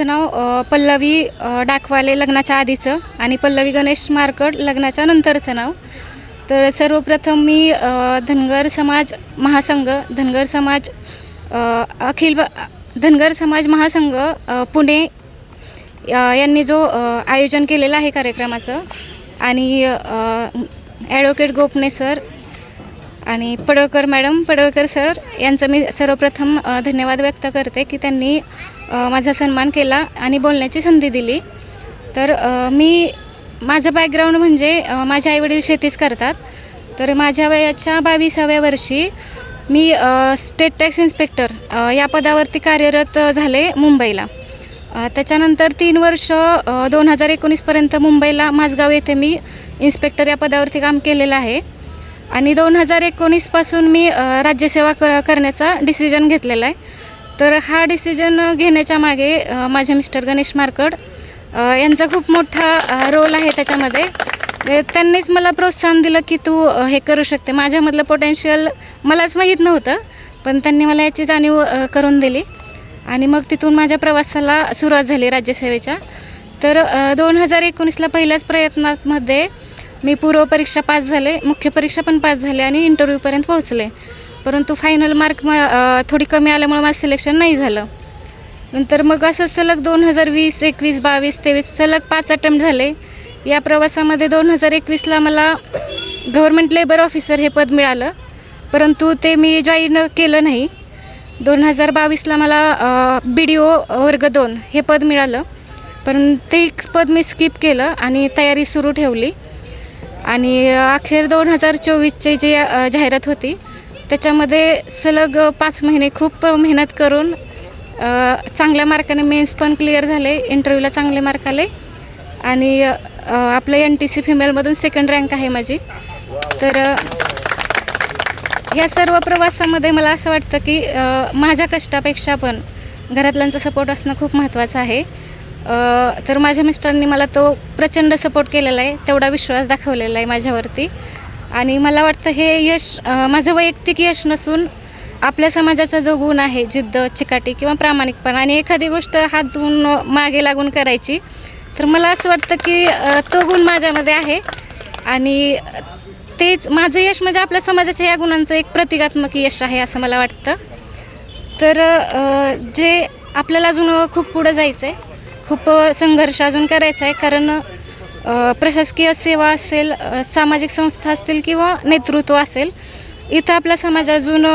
माझं नाव पल्लवी डाकवाले लग्नाच्या आधीचं आणि पल्लवी गणेश मारकड लग्नाच्या नंतरचं नाव. तर सर्वप्रथम मी धनगर समाज महासंघ धनगर समाज अखिल धनगर समाज महासंघ पुणे यांनी जो आयोजन केलेलं आहे कार्यक्रमाचं आणि ॲडव्होकेट गोपने सर आणि पडळकर मॅडम पडळकर सर यांचं मी सर्वप्रथम धन्यवाद व्यक्त करते की त्यांनी माझा सन्मान केला आणि बोलण्याची संधी दिली. तर मी माझं बॅकग्राऊंड म्हणजे माझे आईवडील शेतीच करतात. तर माझ्या वयाच्या बावीसाव्या वर्षी मी स्टेट टॅक्स इन्स्पेक्टर या पदावरती कार्यरत झाले मुंबईला. त्याच्यानंतर तीन वर्ष दोन हजार एकोणीसपर्यंत मुंबईला माझगाव येथे मी इन्स्पेक्टर या पदावरती काम केलेलं आहे. आणि दोन हजार एकोणीसपासून मी राज्यसेवा कर करण्याचा डिसिजन घेतलेला आहे. तर हा डिसिजन घेण्याच्या मागे माझे मिस्टर गणेश मारकड यांचा खूप मोठा रोल आहे त्याच्यामध्ये. त्यांनीच मला प्रोत्साहन दिलं की तू हे करू शकते. माझ्यामधलं पोटेन्शियल मलाच माहीत नव्हतं पण त्यांनी मला याची जाणीव करून दिली. आणि मग तिथून माझ्या प्रवासाला सुरुवात झाली राज्यसेवेच्या. तर दोन हजार एकोणीसला पहिल्याच प्रयत्नामध्ये मी पूर्वपरीक्षा पास झाले मुख्य परीक्षा पण पास झाले आणि इंटरव्ह्यूपर्यंत पोहोचले. परंतु फायनल मार्क म थोडी कमी आल्यामुळे माझं सिलेक्शन नाही झालं. नंतर मग असं सलग दोन हजार वीस एकवीस बावीस तेवीस सलग पाच अटेम्प्ट झाले. या प्रवासामध्ये दोन हजार एकवीसला मला गव्हर्मेंट लेबर ऑफिसर हे पद मिळालं. परंतु ते मी जॉईन केलं नाही. दोन हजार बावीसला मला बी डी ओ वर्ग दोन हे पद मिळालं. पण ते पद मी स्किप केलं आणि तयारी सुरू ठेवली. आणि अखेर दोन हजार चोवीसची जी जाहिरात होती त्याच्यामध्ये सलग पाच महिने खूप मेहनत करून चांगल्या मार्काने मेन्स पण क्लिअर झाले इंटरव्ह्यूला चांगले मार्क आले. आणि आपलं एन टी सी फिमेलमधून सेकंड रँक आहे माझी. तर या सर्व प्रवासामध्ये मला असं वाटतं की माझ्या कष्टापेक्षा पण घरातल्यांचा सपोर्ट असणं खूप महत्त्वाचं आहे. तर माझ्या मिस्टरांनी मला तो प्रचंड सपोर्ट केलेला आहे तेवढा विश्वास दाखवलेला आहे माझ्यावरती. आणि मला वाटतं हे यश माझं वैयक्तिक यश नसून आपल्या समाजाचा जो गुण आहे जिद्द चिकाटी किंवा प्रामाणिकपणा आणि एखादी गोष्ट हात धुवून मागे लागून करायची तर मला असं वाटतं की तो गुण माझ्यामध्ये आहे. आणि तेच माझं यश म्हणजे आपल्या समाजाच्या या गुणांचं एक प्रतिकात्मक यश आहे असं मला वाटतं. तर जे आपल्याला अजून खूप पुढं जायचं आहे खूप संघर्ष अजून करायचा आहे कारण प्रशासकीय सेवा असेल सामाजिक संस्था असतील किंवा नेतृत्व असेल इथं आपला समाज अजून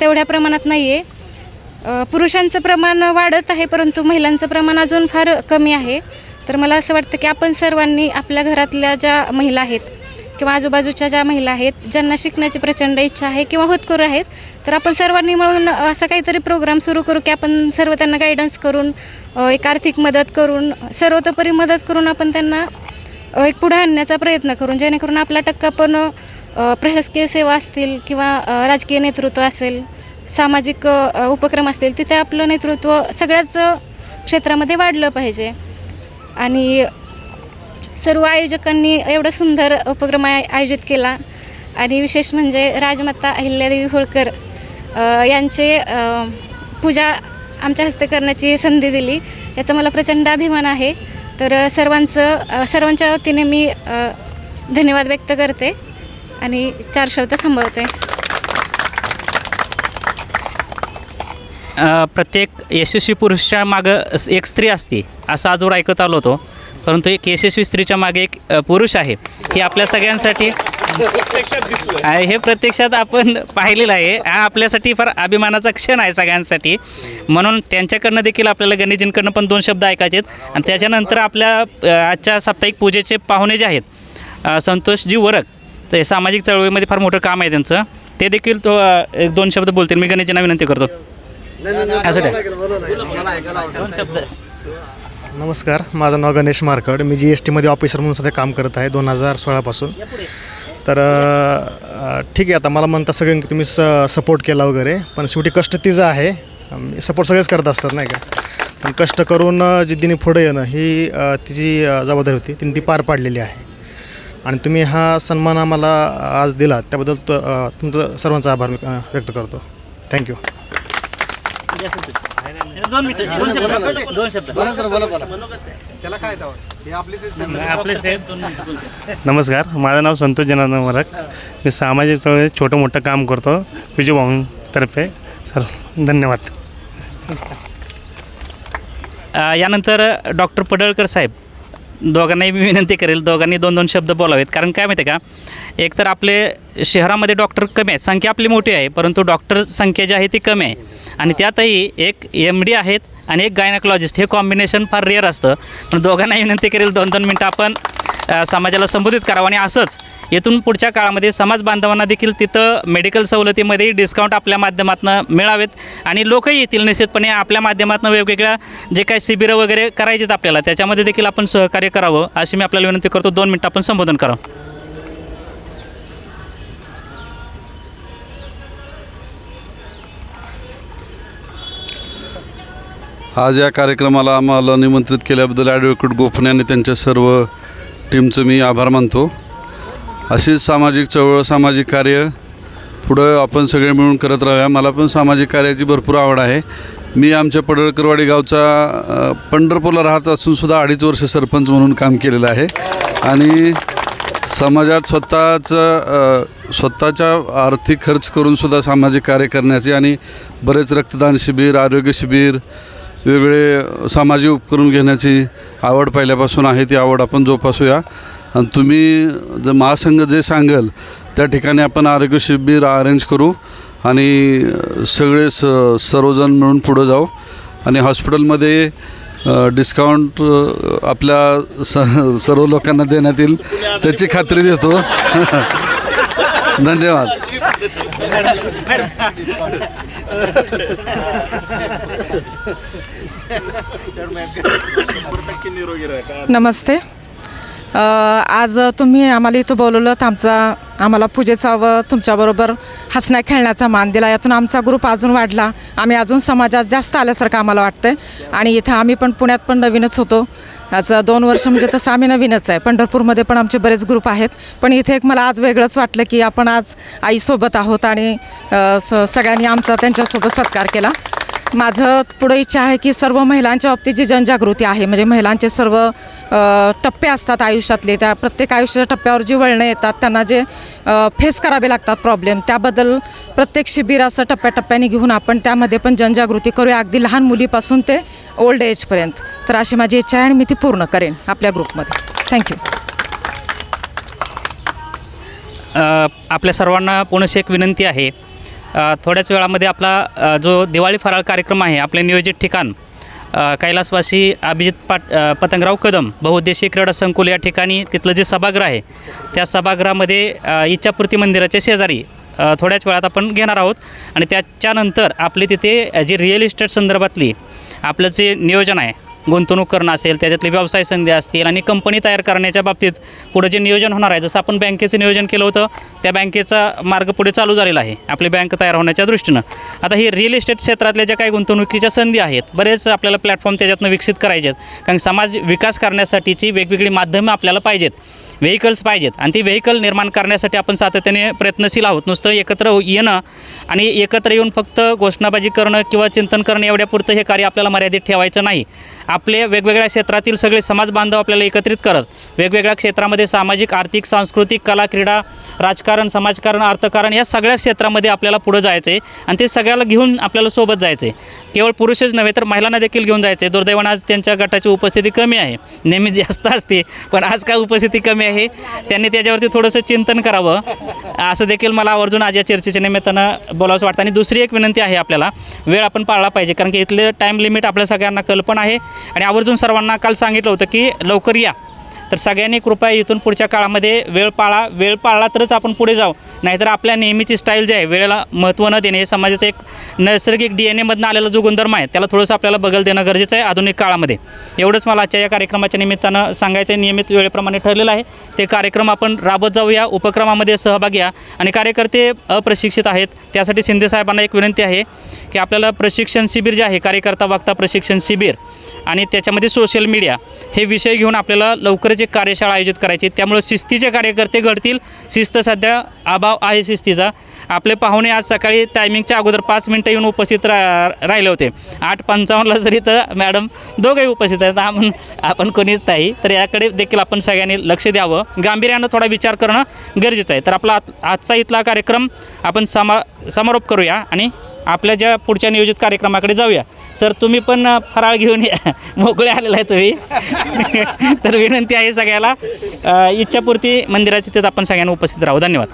तेवढ्या प्रमाणात नाही आहे पुरुषांचं प्रमाण वाढत आहे परंतु महिलांचं प्रमाण अजून फार कमी आहे. तर मला असं वाटतं की आपण सर्वांनी आपल्या घरातल्या ज्या महिला आहेत किंवा आजूबाजूच्या ज्या महिला आहेत ज्यांना शिकण्याची प्रचंड इच्छा आहे किंवा होतकरू आहेत तर आपण सर्वांनी मिळून असं काहीतरी प्रोग्राम सुरू करू की आपण सर्व त्यांना गायडन्स करून एक आर्थिक मदत करून सर्वतोपरी मदत करून आपण त्यांना एक पुढे आणण्याचा प्रयत्न करून जेणेकरून आपला टक्का पण प्रशासकीय सेवा असतील किंवा राजकीय नेतृत्व असेल सामाजिक उपक्रम असतील तिथे आपलं नेतृत्व सगळ्याच क्षेत्रामध्ये वाढलं पाहिजे. आणि सर्व आयोजकांनी एवढा सुंदर उपक्रम आय आयोजित केला. आणि विशेष म्हणजे राजमाता अहिल्यादेवी होळकर यांचे पूजा आमच्या हस्ते करण्याची संधी दिली. याचा मला प्रचंड अभिमान आहे. तर सर्वांचं सर्वांच्या वतीने मी धन्यवाद व्यक्त करते आणि चार शब्द थांबवते. प्रत्येक यशस्वी पुरुषाच्या मागं एक स्त्री असते असं आजवर ऐकत आलो होतो. परंतु एक यशस्वी स्त्रीच्या मागे एक पुरुष आहे. हे आपल्या सगळ्यांसाठी आहे, हे प्रत्यक्षात आपण पाहिलेलं आहे. हा आपल्यासाठी फार अभिमानाचा क्षण आहे सगळ्यांसाठी. म्हणून त्यांच्याकडनं देखील आपल्याला गणेशजींकडनं पण दोन शब्द ऐकायचे आहेत आणि त्याच्यानंतर आपल्या अ, आजच्या साप्ताहिक पूजेचे पाहुणे जे आहेत अ, संतोषजी वरक तर हे सामाजिक चळवळीमध्ये फार मोठं काम आहे त्यांचं. ते देखील तो अ, एक दोन शब्द बोलतील. मी गणेशजींना विनंती करतो. असं नमस्कार. माझं नाव गणेश मारकड. मी जी एस टीमध्ये ऑफिसर म्हणून सध्या काम करत आहे दोन हजार सोळापासून. तर ठीक आहे आता मला म्हणता सगळे की तुम्ही स सपोर्ट केला वगैरे पण शेवटी कष्ट तिचं आहे सपोर्ट सगळेच करत असतात नाही का? पण कष्ट करून जिद्दीने पुढे येणं ही तिची जबाबदारी होती तिने ती पार पाडलेली आहे. आणि तुम्ही हा सन्मान आम्हाला आज दिला त्याबद्दल तुमचं सर्वांचा आभार व्यक्त करतो. थँक्यू दोन मिनिटं दोन शब्द दोन शब्द. त्याला काय नमस्कार माझं नाव संतोष जनार्दन मरक मी सामाजिक चळवळीत छोटं मोठं काम करतो विजू भाऊंतर्फे सर धन्यवाद. अ, यानंतर डॉक्टर पडळकर साहेब दोघांनाही मी विनंती करेल दोघांनी दोन दोन शब्द बोलावेत. कारण काय माहिती आहे का? एक तर आपले शहरामध्ये डॉक्टर कमी आहेत संख्या आपली मोठी आहे परंतु डॉक्टर संख्या जी आहे ती कमी आहे. आणि त्यातही एक एम डी आहेत आणि एक गायनॉलॉजिस्ट हे कॉम्बिनेशन फार रेअर असतं. पण दोघांनाही विनंती करेल दोन दोन मिनटं आपण समाजाला संबोधित करावं. आणि असंच येथून पुढच्या काळामध्ये समाज बांधवांना देखील तिथं मेडिकल सवलतीमध्ये डिस्काउंट आपल्या माध्यमातून मिळावेत. आणि लोकही येतील निश्चितपणे. आपल्या माध्यमातून वेगवेगळ्या जे काही शिबिरं वगैरे करायचे आहेत आपल्याला त्याच्यामध्ये देखील आपण सहकार्य करावं. अशी मी आपल्याला विनंती करतो. दोन मिनटं आपण संबोधन करावं. आज या कार्यक्रमाला आम्हाला निमंत्रित केल्याबद्दल ॲडव्होकेट गोफणे आणि त्यांच्या सर्व टीमचं मी आभार मानतो. अशीच सामाजिक चळवळ सामाजिक कार्य पुढं आपण सगळे मिळून करत राहूया. मला पण सामाजिक कार्याची भरपूर आवड आहे. मी आमच्या पडळकरवाडी गावचा पंढरपूरला राहत असूनसुद्धा अडीच वर्ष सरपंच म्हणून काम केलेलं आहे. आणि समाजात स्वतःचं स्वतःच्या आर्थिक खर्च करूनसुद्धा सामाजिक कार्य करण्याचे आणि बरेच रक्तदान शिबिर आरोग्य शिबिर वेगळे सामाजिक उपकरण घेण्याची आवड पहिल्यापासून आहे ती आवड आपण जोपासूया. आणि तुम्ही जर महासंघ जे सांगेल त्या ठिकाणी आपण आरोग्य शिबिर अरेंज करू आणि सगळे स सर्वजण मिळून पुढं जाऊ. आणि हॉस्पिटलमध्ये डिस्काउंट आपल्या स सर्व लोकांना देण्यात येईल त्याची खात्री देतो. धन्यवाद. नमस्ते. आज तुम्ही आम्हाला इथं बोलवलं तर आमचा आम्हाला पूजेचा व तुमच्याबरोबर हसण्या खेळण्याचा मान दिला. यातून आमचा ग्रुप अजून वाढला. आम्ही अजून समाजात जास्त आल्यासारखं आम्हाला वाटतं आणि इथं आम्ही पण पुण्यात पण नवीनच होतो. आज दोन वर्ष म्हणजे तसं आम्ही नवीनच आहे. पंढरपूरमध्ये पण आमचे बरेच ग्रुप आहेत. पण इथे एक मला आज वेगळंच वाटलं की आपण आज आईसोबत आहोत आणि स सगळ्यांनी आमचा त्यांच्यासोबत सत्कार केला. माझं पुढे इच्छा आहे की सर्व महिलांच्या बाबतीत जी जनजागृती आहे म्हणजे महिलांचे सर्व टप्पे असतात आयुष्यातले त्या प्रत्येक आयुष्याच्या टप्प्यावर जी वळणं येतात त्यांना जे फेस करावे लागतात प्रॉब्लेम त्याबद्दल प्रत्येक शिबिर असं टप्प्याटप्प्याने घेऊन आपण त्यामध्ये पण जनजागृती करूया. अगदी लहान मुलीपासून ते ओल्ड एजपर्यंत तर अशी माझी इच्छा आहे आणि मी ती पूर्ण करेन आपल्या ग्रुपमध्ये. थँक्यू आपल्या सर्वांना पुनश एक विनंती आहे. थोड्याच वेळामध्ये आपला जो दिवाळी फराळ कार्यक्रम आहे आपले नियोजित ठिकाण कैलासवासी अभिजित पाट पतंगराव कदम बहुउद्देशीय क्रीडा संकुल या ठिकाणी तिथलं जे सभागृह आहे त्या सभागृहामध्ये इच्छापूर्ती मंदिराच्या शेजारी थोड्याच वेळात आपण घेणार आहोत. आणि त्याच्यानंतर आपले तिथे जी जे रिअल इस्टेट संदर्भातली आपलं जे नियोजन आहे गुंतवणूक करणं असेल त्याच्यातली व्यवसाय संधी असतील आणि कंपनी तयार करण्याच्या बाबतीत पुढे जे नियोजन होणार आहे जसं आपण बँकेचं नियोजन केलं होतं त्या बँकेचा मार्ग पुढे चालू झालेला आहे. आपली बँक तयार होण्याच्या दृष्टीनं. आता ही रिअल इस्टेट क्षेत्रातल्या ज्या काही गुंतवणुकीच्या संधी आहेत बरेच आपल्याला प्लॅटफॉर्म त्याच्यातनं विकसित करायचे आहेत. कारण समाज विकास करण्यासाठीची वेगवेगळी माध्यमं आपल्याला पाहिजेत. व्हेकल्स पाहिजेत. आणि ती व्हेकल निर्माण करण्यासाठी आपण सातत्याने प्रयत्नशील आहोत. नुसतं एकत्र येणं आणि एकत्र येऊन फक्त घोषणाबाजी करणं किंवा चिंतन करणं एवढ्यापुरतं हे कार्य आपल्याला मर्यादित ठेवायचं नाही. आपले वेगवेगळ्या क्षेत्रातील सगळे समाज बांधव आपल्याला एकत्रित करत वेगवेगळ्या क्षेत्रामध्ये सामाजिक आर्थिक सांस्कृतिक कला क्रीडा राजकारण समाजकारण अर्थकारण या सगळ्या क्षेत्रामध्ये आपल्याला पुढं जायचं आहे आणि ते सगळ्याला घेऊन आपल्याला सोबत जायचं आहे केवळ पुरुषच नव्हे तर महिलांना देखील घेऊन जायचं आहे दुर्दैवानं आज त्यांच्या गटाची उपस्थिती कमी आहे. नेहमी जास्त असते पण आज काय उपस्थिती कमी आहे. त्यांनी त्याच्यावरती थोडंसं चिंतन करावं. असं देखील मला आवर्जून आज या चर्चेच्या निमित्तानं बोलावंसं वाटतं. आणि दुसरी एक विनंती आहे आपल्याला वेळ आपण पाळला पाहिजे कारण की इथले टाईम लिमिट आपल्या सगळ्यांना कल्पना आहे. आणि आवर्जून सर्वांना काल सांगितलं होतं की लवकर या. तर सगळ्यांनी कृपया इथून पुढच्या काळामध्ये वेळ पाळा. वेळ पाळला तरच आपण पुढे जाऊ. नाहीतर आपल्या नेहमीची स्टाईल जी आहे वेळेला महत्त्व न देणे हे समाजाचं एक नैसर्गिक डी एन एमधनं आलेला जो गुणधर्म आहे त्याला थोडंसं आपल्याला बगल देणं गरजेचं आहे आधुनिक काळामध्ये. एवढंच मला आजच्या या कार्यक्रमाच्या निमित्तानं सांगायचं आहे. नियमित वेळेप्रमाणे ठरलेलं आहे. ते कार्यक्रम आपण राबत जाऊया. उपक्रमामध्ये सहभाग या. आणि कार्यकर्ते अप्रशिक्षित आहेत. त्यासाठी शिंदे साहेबांना एक विनंती आहे की आपल्याला प्रशिक्षण शिबिर जे आहे कार्यकर्ता वक्ता प्रशिक्षण शिबिर आणि त्याच्यामध्ये सोशल मीडिया हे विषय घेऊन आपल्याला लवकरच एक कार्यशाळा आयोजित करायची त्यामुळं शिस्तीचे कार्यकर्ते घडतील. शिस्त सध्या अभाव आहे शिस्तीचा. आपले पाहुणे आज सकाळी टायमिंगच्या अगोदर पाच मिनटं येऊन उपस्थित रा राहिले होते. आठ पंचावन्नला जरी तर मॅडम दोघंही उपस्थित आहेत. आपण आपण कोणीच नाही. तर याकडे देखील आपण सगळ्यांनी लक्ष द्यावं. गांभीर्यानं थोडा विचार करणं गरजेचं आहे. तर आपला आजचा इथला कार्यक्रम आपण समा समारोप करूया आणि आपल्या ज्या पुढच्या नियोजित कार्यक्रमाकडे जाऊया. सर तुम्ही पण फराळ घेऊन या. मोकळे आलेला आहे तुम्ही. तर विनंती आहे सगळ्याला. इच्छापूर्ती मंदिराच्या तिथं आपण सगळ्यांना उपस्थित राहू. धन्यवाद.